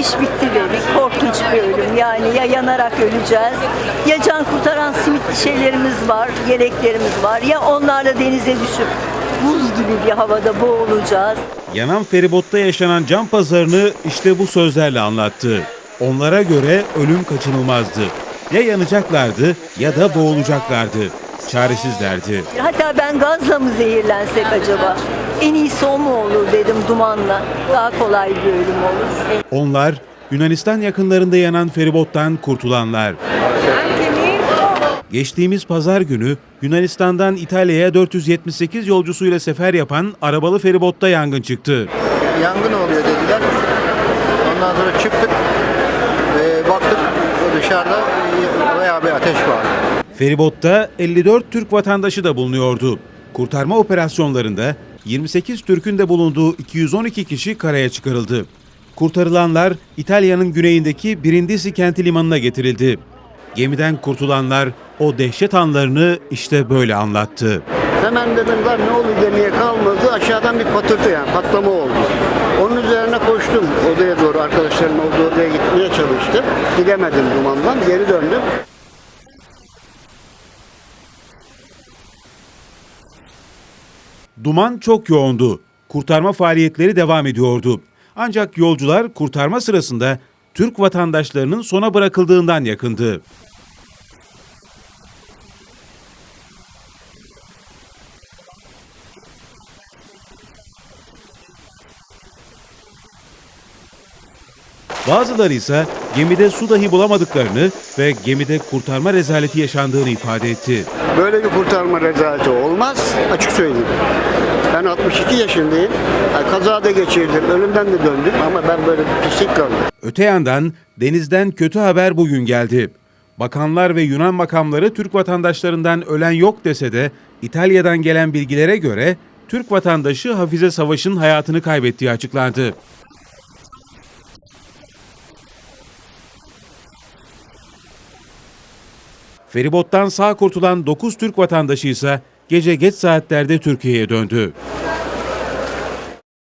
iş bitti dedik. Korkunç bir ölüm. Yani ya yanarak öleceğiz ya can kurtaran simit şeylerimiz var, yeleklerimiz var. Ya onlarla denize düşüp buz gibi bir havada boğulacağız. Yanan feribotta yaşanan can pazarını işte bu sözlerle anlattı. Onlara göre ölüm kaçınılmazdı. Ya yanacaklardı ya da boğulacaklardı. Çaresizlerdi. Hatta ben gazla mı zehirlensek acaba? En iyisi o mu olur dedim dumanla. Daha kolay bir ölüm olur. Onlar Yunanistan yakınlarında yanan feribottan kurtulanlar. Geçtiğimiz pazar günü Yunanistan'dan İtalya'ya 478 yolcusuyla sefer yapan arabalı feribotta yangın çıktı. yangın oluyor dediler. Ondan sonra çıktık ve baktık dışarıda bayağı bir ateş var. Feribotta 54 Türk vatandaşı da bulunuyordu. Kurtarma operasyonlarında 28 Türk'ün de bulunduğu 212 kişi karaya çıkarıldı. Kurtarılanlar İtalya'nın güneyindeki Brindisi kenti limanına getirildi. Gemiden kurtulanlar o dehşet anlarını işte böyle anlattı. Hemen dedim lan ne oldu gemiye kalmadı. Aşağıdan bir patırtı yani patlama oldu. Onun üzerine koştum odaya doğru arkadaşlarım olduğu odaya gitmeye çalıştım. Gidemedim dumandan geri döndüm. Duman çok yoğundu. Kurtarma faaliyetleri devam ediyordu. Ancak yolcular kurtarma sırasında Türk vatandaşlarının sona bırakıldığından yakındı. Bazıları ise gemide su dahi bulamadıklarını ve gemide kurtarma rezaleti yaşandığını ifade etti. Böyle bir kurtarma rezaleti olmaz. Açık söyleyeyim. Ben 62 yaşındayım. Yani kaza da geçirdim. Ölümden de döndüm ama ben böyle bir pislik görmedim. Öte yandan denizden kötü haber bugün geldi. Bakanlar ve Yunan makamları Türk vatandaşlarından ölen yok dese de İtalya'dan gelen bilgilere göre Türk vatandaşı Hafize Savaş'ın hayatını kaybettiği açıklandı. Feribottan sağ kurtulan 9 Türk vatandaşı ise gece geç saatlerde Türkiye'ye döndü.